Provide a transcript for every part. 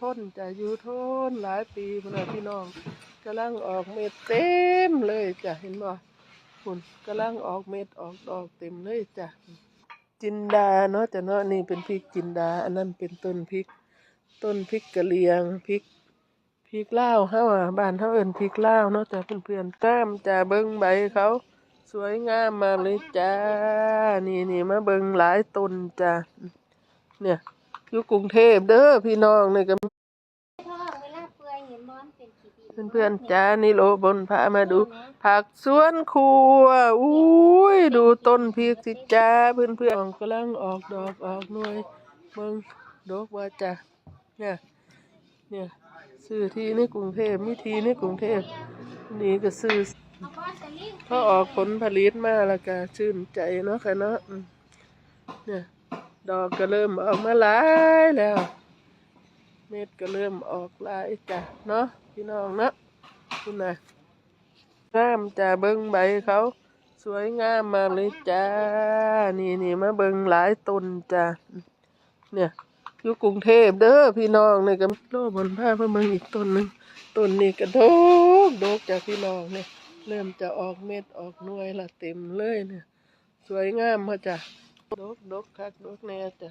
ทนจ้ะอยู่ทนหลายปีพุ่นน่ะพี่น้องกำลังออกเม็ดเต็มเลยจ้ะเห็นบ่คุณกำลังออกเม็ดออกดอกเต็มเลยจ้ะจินดาเนาะจ้ะเนาะนี่เป็นพริกจินดา อันนั้นเป็นต้นพริก ต้นพริกกะเหรียงพริกพริกลาเฮาอะบ้านเฮาเอิ้นพริกเลาเนาะจ้ะเพื่อนๆตามจ้ะเบิ่งใบเขาสวยงามมากเลยจ้า นี่นี่มาเบิ่งหลายต้นจ้ะเนี่ย อยู่กรุงเทพเด้อพี่น้องนี่ก็พ่อเวลาเปื่อยเห็นบอนเป็นขีดีเพื่อนๆจ้านี่โลบนพามาดู ผักสวนครัวอุ้ยดูต้นพริกสิจ้าเพื่อนๆกำลังออกดอกออกหน่วยเบิ่งดอกว่าจ้ะเนี่ยเนี่ยซื้อที่ในกรุงเทพมีที่ในกรุงเทพนี่ก็ซื้อเอาพ่อออกผลผลิตมาแล้วก็ชื่นใจเนาะค่ะเนาะเนี่ย ดอกก็เริ่มออกมาหลายแล้ว เม็ดก็เริ่มออกหลายจ้ะเนาะพี่น้องเนาะคุณนะงามจ้ะเบิ้งใบเขาสวยงามมากเลยจ้า นี่นี่มาเบิ้งหลายต้นจ้ะเนี่ยอยู่กรุงเทพเด้อพี่น้องนี่ก็โลบนผ้าเพื่อเมืองอีกต้นหนึ่งต้นนี้ก็โดกโดกจากพี่น้องเนี่ย เริ่มจะออกเม็ดออกหน่วยละเต็มเลยเนี่ย สวยงามมาจ้ะ ดกดกคักดกแน่จ้ะ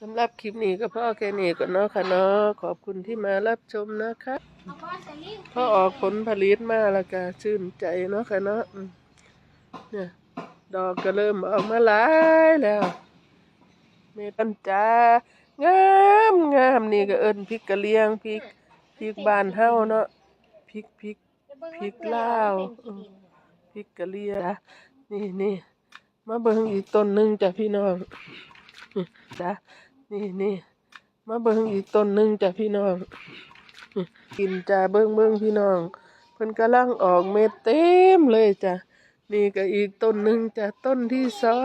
สำหรับคลิปนี้ก็พ่อแค่นี้ก็เนาะค่ะเนาะขอบคุณที่มารับชมนะคะพ่อออกผลผลิตมาแล้วก็ชื่นใจเนาะค่ะเนาะอืมเนี่ยดอกก็เริ่มออกมาหลายแล้วเม็ดอันจ้างามงามนี่ก็เอิ้นพริกกะเหรียงพริกพริกบานเฮาเนาะพริกพริกพริกลาวพ ริกกะเหรียงจ้ะนี่นี่มาเบิ่งอีกต้นหนึ่งจ้ะพี่น้องจ้ะนี่นี่มาเบิ่งอีกต้นหนึ่งจ้ะพี่น้อง กินจ้ะเบิ่งเบิ่งพี่น้องเพิ่นกำลังออกเม็ดเต็มเลยจ้ะนี่ก็อีกต้นหนึ่งจ้ะต้นที่สอ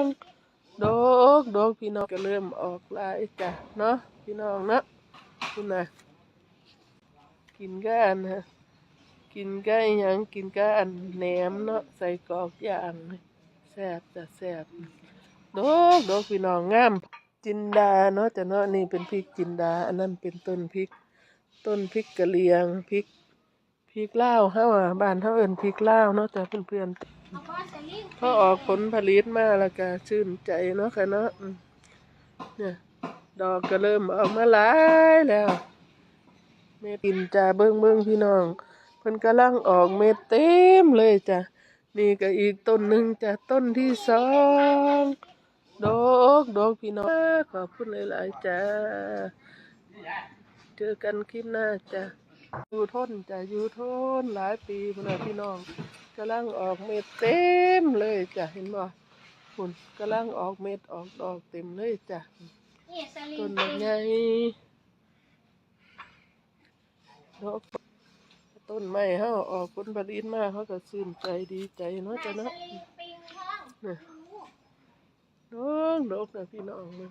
งดอกดอกพี่น้องก็เริ่มออกลายจ้ะเนาะพี่น้องนะคุณน่ะกินกันฮะ กินก่หยังกินก่อันแหนมเนาะใส่กรอกย่างแซ่บจะแซ่บดอกดอกพี่น้องงาม จินดาเนาะจะเนาะนี่เป็นพริกจินดา อันนั้นเป็นต้นพริก ต้นพริกกะเหรียงพริกพริกลาเฮาอะบ้านเฮาเอิ้นพริกเลาเนาะจ้ะเพื่อนๆเอาพ่อสลิงพอออกผลผลิตมาแล้วก็ชื่นใจเนาะค่ะเนาะเนี่ยดอกก็เริ่มออกมาหลายแล้วเม็ดกินจ้าเบิ้งเบิ้งพี่น้อง เพิ่นกำลังออกเม็ดเต็มเลยจ้ะนี่ก็อีกต้นหนึ่งจ้ะต้นที่สองดอกดอกพี่น้องขอบคุณหลายๆจ้าเจอกันคลิปหน้าจ้ะอยู่ทนจ้ะอยู่ทนหลายปีพุ่นน่ะพี่น้องกำลังออกเม็ดเต็มเลยจ้ะเห็นบ่คุณกำลังออกเม็ดออกดอกเต็มเลยจ้ะนี่สลิต้งนบักใหญ่ดอก ต้นไม้เฮาออกผลผลิตมาเขาก็ชื่นใจดีใจเนาะจ้ะสเนาะลิงปิงท้องเนี่ยน้องดอกนะพี่น้องมัน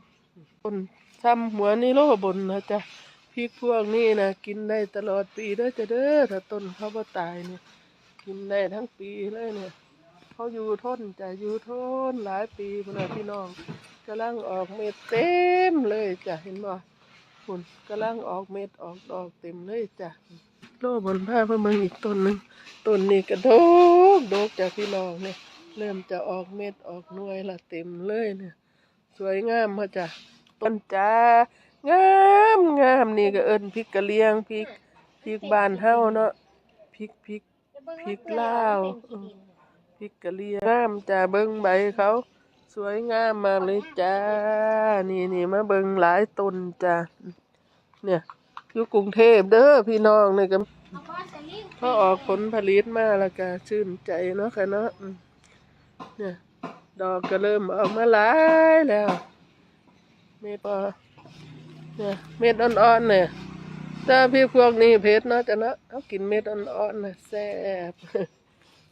ต้นซ้ำหัวนี่โลบนนะจ๊ะพริกพวกนี้นะกินได้ตลอดปีเด้อจ้ะเด้อถ้าต้นเขาบ่ตายเนี่ยกินได้ทั้งปีเลยเนี่ยเขาอยู่ทนจ้ะอยู่ทนหลายปีพุ่นน่ะพี่น้องกำลังออกเม็ดเต็มเลยจ้ะเห็นบ่คุณกำลังออกเม็ดออกดอกเต็มเลยจ้ะ โลบนผ้าพื่อเมืองอีกต้นหนึ่งต้นนี้กระโดกโดกจ้ะพี่น้องเนี่ย เริ่มจะออกเม็ดออกหน่วยละเต็มเลยเนี่ย สวยงามมาจ้ะต้นจ้างามงามนี่ก็เอิ้นพริกกะเหรียงพริกพริกบานเฮาเนาะพริกพริกพริกลาวพริกกะเหรียงงามจ้ะเบิ่งใบเขาสวยงามมากเลยจ้า นี่นี่มาเบิ่งหลายต้นจ้ะเนี่ย อยู่กรุงเทพเด้อพี่น้องนี่ก็พอออกผลผลิตมาแล้วก็ชื่นใจเนาะค่ะเนาะเนี่ยดอกก็เริ่มออกมาหลายแล้ว เม็ดพอเนี่ยเม็ดอ่อนๆเนี่ยถ้าพี่พวกนี้เพชรเนาะจะเนาะเอากินเม็ดอ่อนๆนะแซ่บ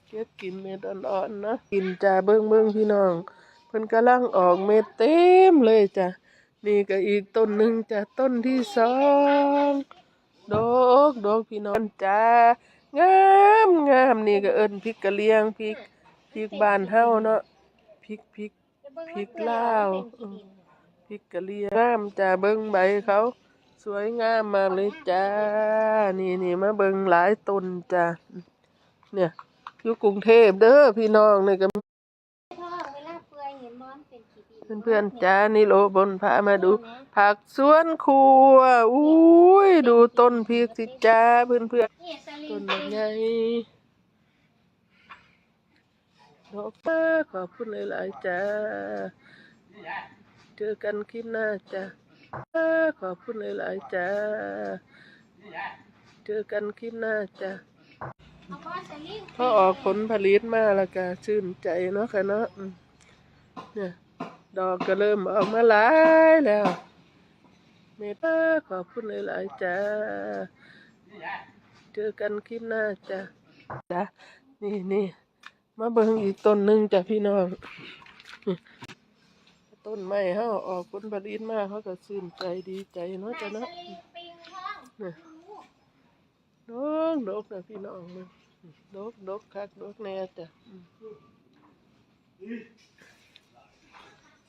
เก็บกินเม็ดอ่อนๆเนาะกินจ้าเบิ้งเบิ้งพี่น้องเพิ่นกำลังออกเม็ดเต็มเลยจ้ะ นี่ก็อีกต้นหนึ่งจ้ะต้นที่สองดอกดอกพี่น้องจ้างามงามนี่ก็เอิ้นพริกกะเหรียงพริกพริกบานเฮาเนาะพริกพริกพริกลาวพริกกะเหรี่ยงงามจ้าเบิ่งใบเขาสวยงามมากเลยจ้า นี่นี่มาเบิ่งหลายต้นจ้าเนี่ยอยู่กรุงเทพเด้อพี่น้องนี่ก็ ท้องเวลาเปื่อยเห็นบอน เพื่อนๆจ้านี่โลบนพามาดู ผักสวนครัวอุ้ยดูต้นพริกสิจ้าเพื่อนนี่สลิๆต้นใหญ่ดอกมาขอบคุณหลายๆจ้าเจอกันคลิปหน้าจ้าขอบคุณหลายๆจ้าเจอกันคลิปหน้าจ้าเอาอนสลิงพอออกผลผลิตมาแล้วก็ชื่นใจเนาะค่ะเนาะเนี่ย ดอกก็เริ่มออกมาหลายแล้ว เมตตาขอบคุณหลายๆจ้าเจอกันคลิปหน้าจ้าจ้านี่นี่มาเบิ่งอีกต้นหนึ่งจ้ะพี่น้อง ต้นไม้เฮาออกผลผลิตมากเขาก็ชื่นใจดีใจเนาะจ้ะเนาะลิงปิงท้องเนี่ยรู้ดอกดกนะพี่น้องมึงดกดอกคักดอกแน่จ้ะ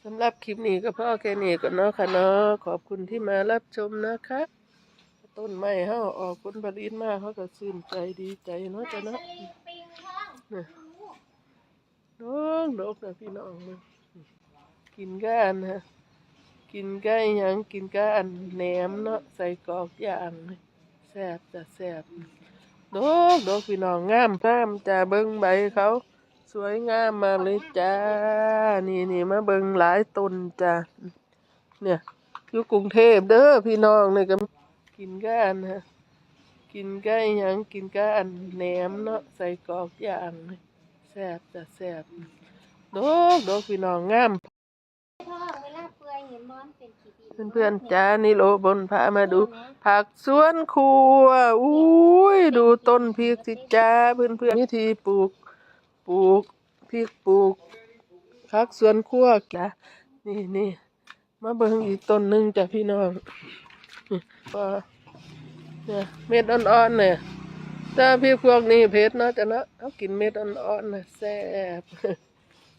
สำหรับคลิปนี้ก็พ่อแค่นี้ก็เนาะค่ะเนาะขอบคุณที่มารับชมนะคะ ต้นไม้เฮาออกผลผลิตมากเขาก็ชื่นใจดีใจเนาะจ้ะเนาะลิงปิงท้องนี่ดอกดอกนะพี่น้องมึงกินก้านฮะกินก้านยังกินก้านแหนมเนาะใส่กรอกย่างแซ่บจ้ะแซ่บดอกดอกพี่น้องงามงามจ้าเบิ่งใบเขา สวยงามมากเลยจ้า นี่นี่มาเบิ่งหลายต้นจ้า เนี่ยอยู่กรุงเทพเด้อพี่น้องนี่ก็กินก้านฮะกินก้านยังกินก้านแหนมเนาะใส่กรอกย่างแซ่บจ้ะแซ่บดอกดกพี่น้องงามเพื่อนเป็นขี้ดินเพื่อนๆจ้านี่โลบนพามาดู ผักสวนครัวอุ้ยดูต้นพริกสิจ้าเพื่อนๆวิธีปลูก ปลูกพริกปลูกคักสวนครัวจ้ะนี่นี่มาเบิ่งอีกต้นหนึ่งจ้ะพี่น้องก็เนี่ยเม็ดอ่อนๆเนี่ยถ้าพี่พวกนี้เผ็ดนาะจะนะเอากินเม็ดอ่อนๆนะแซ่บ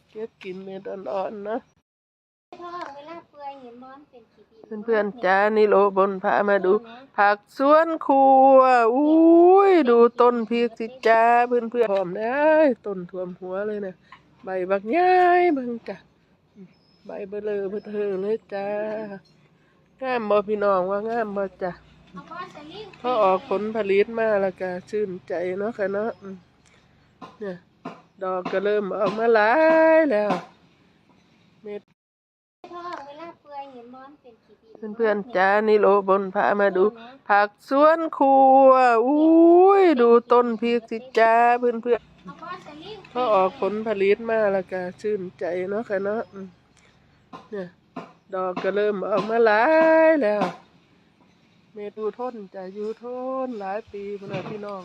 เก็บกินเม็ดอ่อนๆนะ เวลาเปื่อยเห็นบอนเป็นขี้ดินเพื่อนๆจ้านี่โลบนพามาดู ผักสวนครัวอุ้ยดูต้นพริกสิจ้าเพื่อนเพื่อนๆหอมเลยต้นท่วมหัวเลยนะใบบักย้ายเบิ่งจ้ะใบเบลอเบลอเลยจ้างามบ่พี่น้องว่างามบ่จ้ะเอาบอนสลิงพอออกผลผลิตมาแล้วก็ชื่นใจเนาะค่ะเนาะอืมเนี่ยดอกก็เริ่มออกมาหลายแล้ว เม็ด ท้องเวลาเปื่อยเห็ นบอนเป็นขี้ดินเพื่อนๆจ้านี่โลบนพามาดู ผักสวนครัวอุ้ยดูต้นพริกสิจ้าเพื่อนเพื่อนเอาบอนสลิงๆพอออกผลผลิตมาแล้วก็ชื่นใจเนาะค่ะเนาะอืมเนี่ยดอกก็เริ่มออกมาหลายแล้วเม็ดอยู่ทนจ้ะอยู่ทนหลายปีพุ่นน่ะพี่น้อง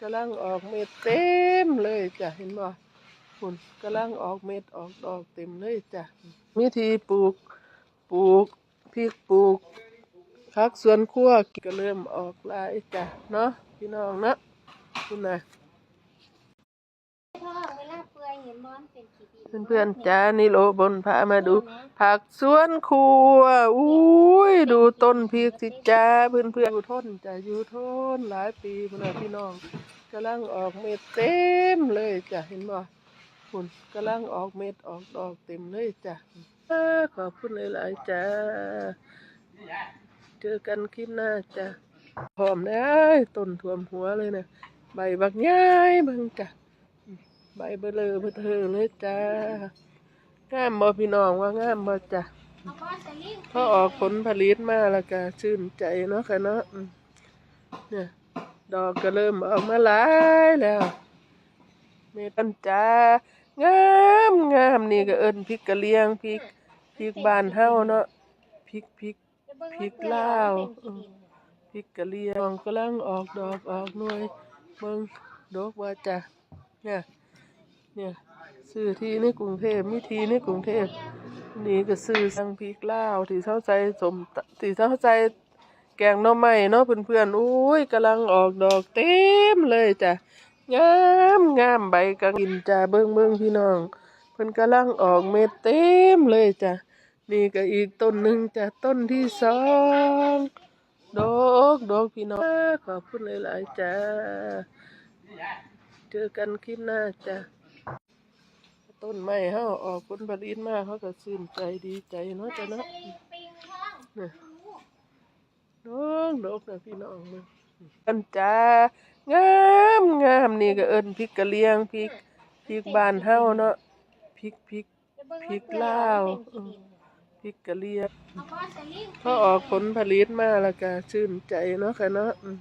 กำลังออกเม็ดเต็มเลยจ้ะเห็นบ่คุณกำลังออกเม็ดออกดอกเต็มเลยจ้ะวิธีปลูก ปลูกพริกปลูกผักสวนครัวก็เริ่มออกหลายจ้ะเนาะพี่น้องเนาะคุณน่ะท้องเวลาเปื่อยเห็นบอนเป็นขี้ดินเพื่อนๆจ้านี่โลบนพามาดู ผักสวนครัวอุ้ยดูต้นพริกสิจ้าเพื่อนๆอยู่ทนจ้ะอยู่ทนหลายปีพุ่นน่ะพี่น้องกำลังออกเม็ดเต็มเลยจ้ะเห็นบ่ คุณกำลังออกเม็ดออกดอกเต็มเลยจ้ะขอบคุณหลายๆจ้าเจอกันคลิปหน้าจ้ะหอมเลยต้นท่วมหัวเลยนะใบบักย้ายบิ่งจ้ะใบเบลอเบลอเลยจ้างามบ่พี่น้องว่างามบ่จ้ะเอาบอนสลิงพอออกผลผลิตมาแล้วก็ชื่นใจเนาะค่ะเนาะเนี่ยดอกก็เริ่มออกมาหลายแล้วเม็ดอันจ้า งามงามนี่ก็เอิ้นพริกกะเหรียงพริกพริกบ้านเฮาเนาะพริกพริก พริกเปื่อยลาวเป็นขี้ดินพริกกะเหรียงกำลังออกดอกออกหน่วยเบิ่งดอกว่าจ้ะเนี่ยเนี่ยซื้อที่ในกรุงเทพมีที่ในกรุงเทพนี่ก็ซื้อสังพริกลาวที่เช้าใจสมตที่เช้าใจแกงหน่อไม้เนาะเพื่อนๆอุ้ยกำลังออกดอกเต็มเลยจ้ะ งามงามใบกะกินจ้ะเบิ่งเบิ่งพี่น้องเพิ่นกำลังออกเม็ดเต็มเลยจ้ะนี่ก็อีกต้นหนึ่งจ้ะต้นที่สองดอกดอกพี่น้องขอบคุณหลายๆจ้าเจอกันคลิปหน้าจ้ะต้นไม้เฮาออกผลผลิตมาเขาก็ชื่นใจดีใจเนาะจ้ะเนาะน้องดอกนะพี่น้องมึงอันจ้า งามงามนี่ก็เอิ้นพริกกะเหรียงพริกพริกบ้านเฮาเนาะพริกพริก พริกลาว พริกกะเหรียงเอาก้อนสลิงพอออกผลผลิตมาแล้วก็ชื่นใจเนาะค่ะเนาะอืม